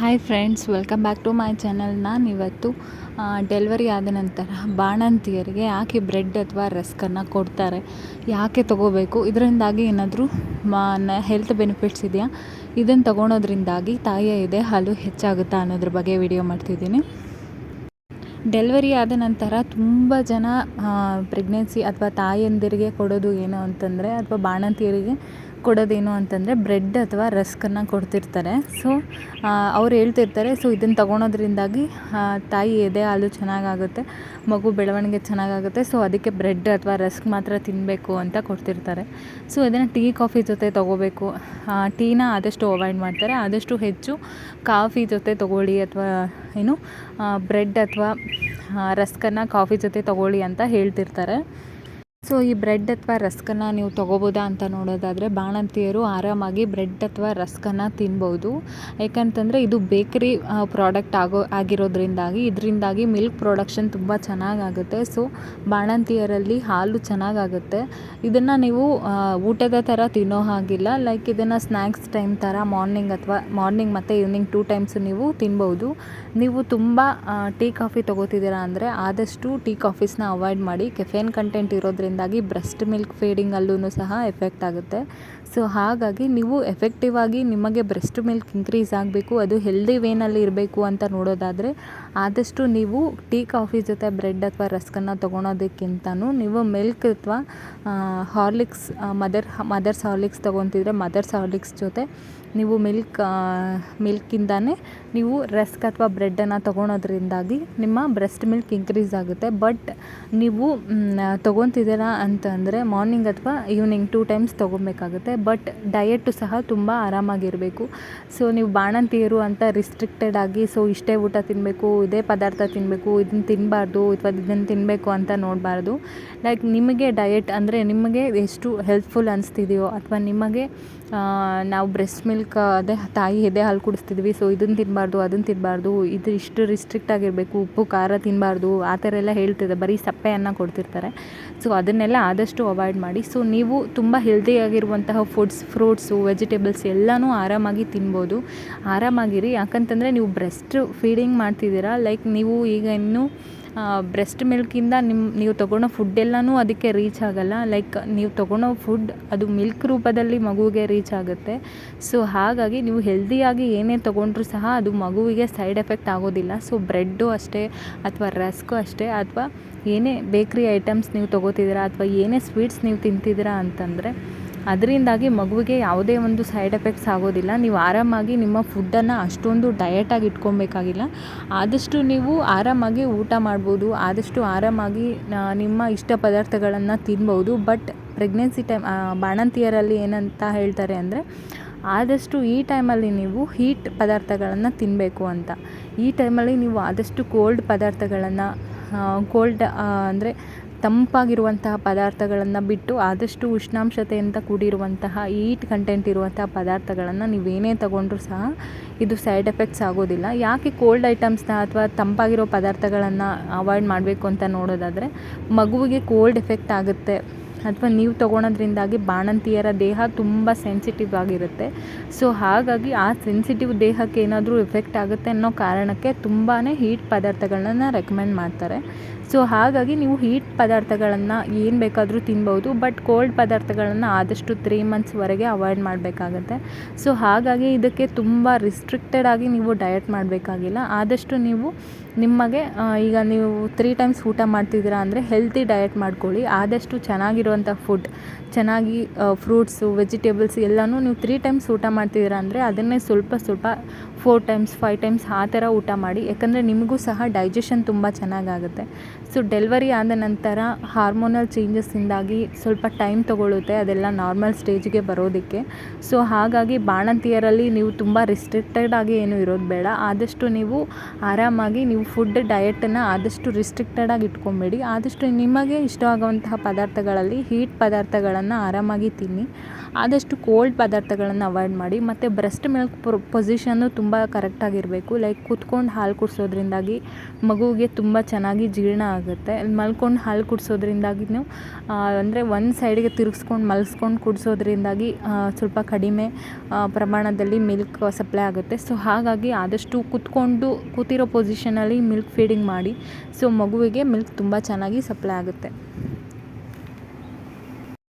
Hi friends welcome back to my channel ನಾನು ಇವತ್ತು delivery ಆದ ನಂತರ ಬಾಣಂತಿಯರಿಗೆ ಯಾಕೆ ಬ್ರೆಡ್ ಅಥವಾ ರಸ್ಕನ್ನು ಕೊಡ್ತಾರೆ, ಯಾಕೆ ತೊಗೋಬೇಕು? ಇದರಿಂದಾಗಿ ಏನಾದರೂ ಹೆಲ್ತ್ ಬೆನಿಫಿಟ್ಸ್ ಇದೆಯಾ? ಇದನ್ನು ತೊಗೊಳೋದ್ರಿಂದಾಗಿ ತಾಯಿಯ ಇದೆ ಹಾಲು ಹೆಚ್ಚಾಗುತ್ತಾ ಅನ್ನೋದ್ರ ಬಗ್ಗೆ ವಿಡಿಯೋ ಮಾಡ್ತಿದ್ದೀನಿ. ಡೆಲಿವರಿ ಆದ ನಂತರ ತುಂಬ ಜನ ಪ್ರೆಗ್ನೆನ್ಸಿ ಅಥವಾ ತಾಯಂದಿರಿಗೆ ಕೊಡೋದು ಏನು ಅಂತಂದರೆ, ಅಥವಾ ಬಾಣಂತಿಯರಿಗೆ ಕೊಡೋದೇನು ಅಂತಂದರೆ ಬ್ರೆಡ್ ಅಥವಾ ರಸ್ಕನ್ನು ಕೊಡ್ತಿರ್ತಾರೆ. ಸೊ ಅವ್ರು ಹೇಳ್ತಿರ್ತಾರೆ ಸೊ ಇದನ್ನು ತಗೊಳೋದ್ರಿಂದಾಗಿ ತಾಯಿ ಎದೆ ಹಾಲು ಚೆನ್ನಾಗಾಗುತ್ತೆ, ಮಗು ಬೆಳವಣಿಗೆ ಚೆನ್ನಾಗಾಗುತ್ತೆ ಸೊ ಅದಕ್ಕೆ ಬ್ರೆಡ್ ಅಥವಾ ರಸ್ಕ್ ಮಾತ್ರ ತಿನ್ನಬೇಕು ಅಂತ ಕೊಡ್ತಿರ್ತಾರೆ. ಸೊ ಇದನ್ನು ಟೀ, ಕಾಫಿ ಜೊತೆ ತೊಗೋಬೇಕು. ಟೀನ ಆದಷ್ಟು ಅವಾಯ್ಡ್ ಮಾಡ್ತಾರೆ. ಆದಷ್ಟು ಹೆಚ್ಚು ಕಾಫಿ ಜೊತೆ ತೊಗೊಳ್ಳಿ ಅಥವಾ ಏನು ಬ್ರೆಡ್ ಅಥವಾ ರಸ್ಕನ್ನು ಕಾಫಿ ಜೊತೆ ತೊಗೊಳ್ಳಿ ಅಂತ ಹೇಳ್ತಿರ್ತಾರೆ. ಸೊ, ಈ ಬ್ರೆಡ್ ಅಥವಾ ರಸ್ಕನ್ನು ನೀವು ತೊಗೋಬೋದಾ ಅಂತ ನೋಡೋದಾದರೆ ಬಾಣಂತಿಯರು ಆರಾಮಾಗಿ ಬ್ರೆಡ್ ಅಥವಾ ರಸ್ಕನ್ನು ತಿನ್ಬೋದು. ಯಾಕಂತಂದರೆ ಇದು ಬೇಕರಿ ಪ್ರಾಡಕ್ಟ್ ಆಗೋ, ಆಗಿರೋದ್ರಿಂದಾಗಿ, ಇದರಿಂದಾಗಿ ಮಿಲ್ಕ್ ಪ್ರೊಡಕ್ಷನ್ ತುಂಬ ಚೆನ್ನಾಗಾಗುತ್ತೆ. ಸೊ, ಬಾಣಂತಿಯರಲ್ಲಿ ಹಾಲು ಚೆನ್ನಾಗಾಗುತ್ತೆ. ಇದನ್ನು ನೀವು ಊಟದ ಥರ ತಿನ್ನೋ ಹಾಗಿಲ್ಲ. ಲೈಕ್ ಇದನ್ನು ಸ್ನ್ಯಾಕ್ಸ್ ಟೈಮ್ ಥರ ಮಾರ್ನಿಂಗ್ ಅಥವಾ ಮಾರ್ನಿಂಗ್ ಮತ್ತು ಈವ್ನಿಂಗ್ ಟೂ ಟೈಮ್ಸ್ ನೀವು ತಿನ್ಬೋದು. ನೀವು ತುಂಬ ಟೀ ಕಾಫಿ ತೊಗೋತಿದ್ದೀರಾ ಅಂದರೆ ಆದಷ್ಟು ಟೀ ಕಾಫೀಸ್ನ ಅವಾಯ್ಡ್ ಮಾಡಿ. ಕೆಫೇನ್ ಕಂಟೆಂಟ್ ಇರೋದ್ರಿಂದ ಅದರಿಂದಾಗಿ ಬ್ರೆಸ್ಟ್ ಮಿಲ್ಕ್ ಫೀಡಿಂಗಲ್ಲೂ ಸಹ ಎಫೆಕ್ಟ್ ಆಗುತ್ತೆ. ಸೊ ಹಾಗಾಗಿ ನೀವು ಎಫೆಕ್ಟಿವ್ ಆಗಿ ನಿಮಗೆ ಬ್ರೆಸ್ಟ್ ಮಿಲ್ಕ್ ಇನ್ಕ್ರೀಸ್ ಆಗಬೇಕು, ಅದು ಹೆಲ್ದಿ ವೇನಲ್ಲಿ ಇರಬೇಕು ಅಂತ ನೋಡೋದಾದರೆ ಆದಷ್ಟು ನೀವು ಟೀ ಕಾಫಿ ಜೊತೆ ಬ್ರೆಡ್ ಅಥವಾ ರಸ್ಕನ್ನು ತೊಗೊಳೋದಕ್ಕಿಂತನೂ ನೀವು ಮಿಲ್ಕ್ ಅಥವಾ ಹಾರ್ಲಿಕ್ಸ್ ಮದರ್, ಮದರ್ಸ್ ಹಾರ್ಲಿಕ್ಸ್ ತೊಗೊತಿದ್ರೆ ಮದರ್ಸ್ ಹಾರ್ಲಿಕ್ಸ್ ಜೊತೆ ನೀವು ಮಿಲ್ಕ್ ಮಿಲ್ಕಿಂದಾನೇ ನೀವು ರಸ್ಕ್ ಅಥವಾ ಬ್ರೆಡ್ಡನ್ನು ತೊಗೊಳೋದ್ರಿಂದಾಗಿ ನಿಮ್ಮ ಬ್ರೆಸ್ಟ್ ಮಿಲ್ಕ್ ಇನ್ಕ್ರೀಸ್ ಆಗುತ್ತೆ. ಬಟ್ ನೀವು ತೊಗೊತಿದ್ದೀರಾ ಅಂತಂದರೆ ಮಾರ್ನಿಂಗ್ ಅಥವಾ ಈವ್ನಿಂಗ್ ಟೂ ಟೈಮ್ಸ್ ತೊಗೊಬೇಕಾಗುತ್ತೆ ಬಟ್ ಡಯೆಟ್ಟು ಸಹ ತುಂಬ ಆರಾಮಾಗಿರಬೇಕು. ಸೊ, ನೀವು ಬಾಣಂತಿಯರು ಅಂತ ರಿಸ್ಟ್ರಿಕ್ಟೆಡ್ ಆಗಿ, ಸೊ ಇಷ್ಟೇ ಊಟ ತಿನ್ನಬೇಕು ಇದೇ ಪದಾರ್ಥ ತಿನ್ನಬೇಕು ಇದನ್ನು ತಿನ್ನಬಾರ್ದು ಅಥವಾ ಇದನ್ನು ತಿನ್ನಬೇಕು ಅಂತ ನೋಡಬಾರ್ದು. ಲೈಕ್ ನಿಮಗೆ ಡಯೆಟ್ ಅಂದರೆ ನಿಮಗೆ ಎಷ್ಟು ಹೆಲ್ಪ್ಫುಲ್ ಅನಿಸ್ತಿದೆಯೋ ಅಥವಾ ನಿಮಗೆ ನಾವು ಬ್ರೆಸ್ಟ್ ಮಿಲ್ಕ್ ಅದೇ ತಾಯಿ ಎದೆ ಹಾಲು ಕುಡಿಸ್ತಿದ್ವಿ ಸೊ ಇದನ್ನು ತಿನ್ನಬಾರ್ದು ಅದನ್ನು ತಿನ್ನಬಾರ್ದು ಇದು ಇಷ್ಟು ರಿಸ್ಟ್ರಿಕ್ಟ್ ಆಗಿರಬೇಕು, ಉಪ್ಪು, ಖಾರ ತಿನ್ನಬಾರ್ದು ಆ ಥರ ಎಲ್ಲ ಹೇಳ್ತಿದೆ. ಬರೀ ಸಪ್ಪೆ ಅನ್ನ ಕೊಡ್ತಿರ್ತಾರೆ. ಸೊ ಅದನ್ನೆಲ್ಲ ಆದಷ್ಟು ಅವಾಯ್ಡ್ ಮಾಡಿ. ಸೊ ನೀವು ತುಂಬ ಹೆಲ್ದಿಯಾಗಿರುವಂತಹ ಫುಡ್ಸ್ ಫ್ರೂಟ್ಸು ವೆಜಿಟೇಬಲ್ಸ್ ಎಲ್ಲನೂ ಆರಾಮಾಗಿ ತಿನ್ಬೋದು. ಆರಾಮಾಗಿರಿ. ಯಾಕಂತಂದರೆ ನೀವು ಬ್ರೆಸ್ಟ್ ಫೀಡಿಂಗ್ ಮಾಡ್ತಿದ್ದೀರಾ? ಲೈಕ್ ನೀವು ಈಗ ಇನ್ನೂ ಬ್ರೆಸ್ಟ್ ಮಿಲ್ಕಿಂದ ನಿಮ್ಮ ನೀವು ತೊಗೊಳೋ ಫುಡ್ ಎಲ್ಲನೂ ಅದಕ್ಕೆ ರೀಚ್ ಆಗೋಲ್ಲ. ಲೈಕ್ ನೀವು ತೊಗೊಳೋ ಫುಡ್ ಅದು ಮಿಲ್ಕ್ ರೂಪದಲ್ಲಿ ಮಗುವಿಗೆ ರೀಚ್ ಆಗುತ್ತೆ. ಸೊ ಹಾಗಾಗಿ ನೀವು ಹೆಲ್ದಿಯಾಗಿ ಏನೇ ತೊಗೊಂಡ್ರೂ ಸಹ ಅದು ಮಗುವಿಗೆ ಸೈಡ್ ಎಫೆಕ್ಟ್ ಆಗೋದಿಲ್ಲ. ಸೊ ಬ್ರೆಡ್ಡು ಅಷ್ಟೇ, ಅಥವಾ ರಸ್ಕು ಅಷ್ಟೇ, ಅಥವಾ ಏನೇ ಬೇಕ್ರಿ ಐಟಮ್ಸ್ ನೀವು ತೊಗೋತಿದ್ದೀರಾ, ಅಥವಾ ಏನೇ ಸ್ವೀಟ್ಸ್ ನೀವು ತಿಂತಿದ್ದೀರಾ ಅಂತಂದರೆ ಅದರಿಂದಾಗಿ ಮಗುವಿಗೆ ಯಾವುದೇ ಒಂದು ಸೈಡ್ ಎಫೆಕ್ಟ್ಸ್ ಆಗೋದಿಲ್ಲ. ನೀವು ಆರಾಮಾಗಿ ನಿಮ್ಮ ಫುಡ್ಡನ್ನು ಅಷ್ಟೊಂದು ಡಯಟಾಗಿ ಇಟ್ಕೊಬೇಕಾಗಿಲ್ಲ ಆದಷ್ಟು ನೀವು ಆರಾಮಾಗಿ ಊಟ ಮಾಡ್ಬೋದು. ಆದಷ್ಟು ಆರಾಮಾಗಿ ನಿಮ್ಮ ಇಷ್ಟ ಪದಾರ್ಥಗಳನ್ನು ತಿನ್ಬೋದು. ಬಟ್ ಪ್ರೆಗ್ನೆನ್ಸಿ ಟೈಮ್ ಬಾಣಂತಿಯರಲ್ಲಿ ಏನಂತ ಹೇಳ್ತಾರೆ ಅಂದರೆ, ಆದಷ್ಟು ಈ ಟೈಮಲ್ಲಿ ನೀವು ಹೀಟ್ ಪದಾರ್ಥಗಳನ್ನು ತಿನ್ನಬೇಕು ಅಂತ. ಈ ಟೈಮಲ್ಲಿ ನೀವು ಆದಷ್ಟು ಕೋಲ್ಡ್ ಪದಾರ್ಥಗಳನ್ನು ಕೋಲ್ಡ್ ಅಂದರೆ ತಂಪಾಗಿರುವಂತಹ ಪದಾರ್ಥಗಳನ್ನು ಬಿಟ್ಟು ಆದಷ್ಟು ಉಷ್ಣಾಂಶತೆಯಿಂದ ಕೂಡಿರುವಂತಹ ಈಟ್ ಕಂಟೆಂಟ್ ಇರುವಂತಹ ಪದಾರ್ಥಗಳನ್ನು ನೀವೇನೇ ತಗೊಂಡ್ರೂ ಸಹ ಇದು ಸೈಡ್ ಎಫೆಕ್ಟ್ಸ್ ಆಗೋದಿಲ್ಲ. ಯಾಕೆ ಕೋಲ್ಡ್ ಐಟಮ್ಸ್ನ ಅಥವಾ ತಂಪಾಗಿರೋ ಪದಾರ್ಥಗಳನ್ನು ಅವಾಯ್ಡ್ ಮಾಡಬೇಕು ಅಂತ ನೋಡೋದಾದರೆ, ಮಗುವಿಗೆ ಕೋಲ್ಡ್ ಎಫೆಕ್ಟ್ ಆಗುತ್ತೆ. ಅಥವಾ ನೀವು ತೊಗೊಳೋದ್ರಿಂದಾಗಿ ಬಾಣಂತಿಯರ ದೇಹ ತುಂಬ ಸೆನ್ಸಿಟಿವ್ ಆಗಿರುತ್ತೆ. ಸೊ ಹಾಗಾಗಿ ಆ ಸೆನ್ಸಿಟಿವ್ ದೇಹಕ್ಕೆ ಏನಾದರೂ ಎಫೆಕ್ಟ್ ಆಗುತ್ತೆ ಅನ್ನೋ ಕಾರಣಕ್ಕೆ ತುಂಬಾ ಹೀಟ್ ಪದಾರ್ಥಗಳನ್ನ ರೆಕಮೆಂಡ್ ಮಾಡ್ತಾರೆ. ಸೊ ಹಾಗಾಗಿ ನೀವು ಹೀಟ್ ಪದಾರ್ಥಗಳನ್ನು ಏನು ಬೇಕಾದರೂ ತಿನ್ಬೋದು, ಬಟ್ ಕೋಲ್ಡ್ ಪದಾರ್ಥಗಳನ್ನು ಆದಷ್ಟು ತ್ರೀ ಮಂತ್ಸ್ವರೆಗೆ ಅವಾಯ್ಡ್ ಮಾಡಬೇಕಾಗತ್ತೆ. ಸೊ ಹಾಗಾಗಿ ಇದಕ್ಕೆ ತುಂಬ ರಿಸ್ಟ್ರಿಕ್ಟೆಡ್ ಆಗಿ ನೀವು ಡಯಟ್ ಮಾಡಬೇಕಾಗಿಲ್ಲ. ಆದಷ್ಟು ನೀವು ನಿಮಗೆ ಈಗ ನೀವು ತ್ರೀ ಟೈಮ್ಸ್ ಊಟ ಮಾಡ್ತಿದ್ದೀರಾ ಅಂದರೆ ಹೆಲ್ತಿ ಡಯಟ್ ಮಾಡ್ಕೊಳ್ಳಿ. ಆದಷ್ಟು ಚೆನ್ನಾಗಿರುವಂಥ ಫುಡ್ ಚೆನ್ನಾಗಿ ಫ್ರೂಟ್ಸು ವೆಜಿಟೇಬಲ್ಸ್ ಎಲ್ಲನೂ ನೀವು ತ್ರೀ ಟೈಮ್ಸ್ ಊಟ ಮಾಡ್ತಿದ್ದೀರಾ ಅಂದರೆ ಅದನ್ನೇ ಸ್ವಲ್ಪ ಸ್ವಲ್ಪ ಫೋರ್ ಟೈಮ್ಸ್ ಫೈವ್ ಟೈಮ್ಸ್ ಆ ಥರ ಊಟ ಮಾಡಿ. ಯಾಕಂದರೆ ನಿಮಗೂ ಸಹ ಡೈಜೆಷನ್ ತುಂಬ ಚೆನ್ನಾಗಾಗುತ್ತೆ. ಸೊ ಡೆಲ್ವರಿ ಆದ ನಂತರ ಹಾರ್ಮೋನಲ್ ಚೇಂಜಸ್ಸಿಂದಾಗಿ ಸ್ವಲ್ಪ ಟೈಮ್ ತಗೊಳ್ಳುತ್ತೆ ಅದೆಲ್ಲ ನಾರ್ಮಲ್ ಸ್ಟೇಜ್ಗೆ ಬರೋದಕ್ಕೆ. ಸೊ ಹಾಗಾಗಿ ಬಾಣಂತಿಯರಲ್ಲಿ ನೀವು ತುಂಬ ರಿಸ್ಟ್ರಿಕ್ಟೆಡ್ ಆಗಿ ಏನು ಇರೋದು ಬೇಡ. ಆದಷ್ಟು ನೀವು ಆರಾಮಾಗಿ ನೀವು ಫುಡ್ ಡಯೆಟನ್ನು ಆದಷ್ಟು ರಿಸ್ಟ್ರಿಕ್ಟೆಡ್ ಆಗಿ ಇಟ್ಕೊಬೇಡಿ. ಆದಷ್ಟು ನಿಮಗೆ ಇಷ್ಟವಾಗುವಂತಹ ಪದಾರ್ಥಗಳಲ್ಲಿ ಹೀಟ್ ಪದಾರ್ಥಗಳನ್ನು ಆರಾಮಾಗಿ ತಿನ್ನಿ. ಆದಷ್ಟು ಕೋಲ್ಡ್ ಪದಾರ್ಥಗಳನ್ನು ಅವಾಯ್ಡ್ ಮಾಡಿ. ಮತ್ತು ಬ್ರೆಸ್ಟ್ ಮಿಲ್ಕ್ ಪೊಸಿಷನ್ನು ತುಂಬ ಕರೆಕ್ಟಾಗಿರಬೇಕು ಲೈಕ್ ಕೂತ್ಕೊಂಡು ಹಾಲು ಕುಡಿಸೋದ್ರಿಂದಾಗಿ ಮಗುವಿಗೆ ತುಂಬ ಚೆನ್ನಾಗಿ ಜೀರ್ಣ ಆಗುತ್ತೆ. ಮಲ್ಕೊಂಡು ಹಾಲು ನೀವು ಅಂದರೆ ಒಂದು ಸೈಡಿಗೆ ತಿರುಗಿಸ್ಕೊಂಡು ಮಲ್ಸ್ಕೊಂಡು ಕುಡಿಸೋದ್ರಿಂದಾಗಿ ಸ್ವಲ್ಪ ಕಡಿಮೆ ಪ್ರಮಾಣದಲ್ಲಿ ಮಿಲ್ಕ್ ಸಪ್ಲೈ ಆಗುತ್ತೆ. ಸೊ ಹಾಗಾಗಿ ಆದಷ್ಟು ಕುತ್ಕೊಂಡು, ಕೂತಿರೋ ಪೊಸಿಷನಲ್ಲಿ ಮಿಲ್ಕ್ ಫೀಡಿಂಗ್ ಮಾಡಿ. ಸೊ ಮಗುವಿಗೆ ಮಿಲ್ಕ್ ತುಂಬ ಚೆನ್ನಾಗಿ ಸಪ್ಲೈ ಆಗುತ್ತೆ.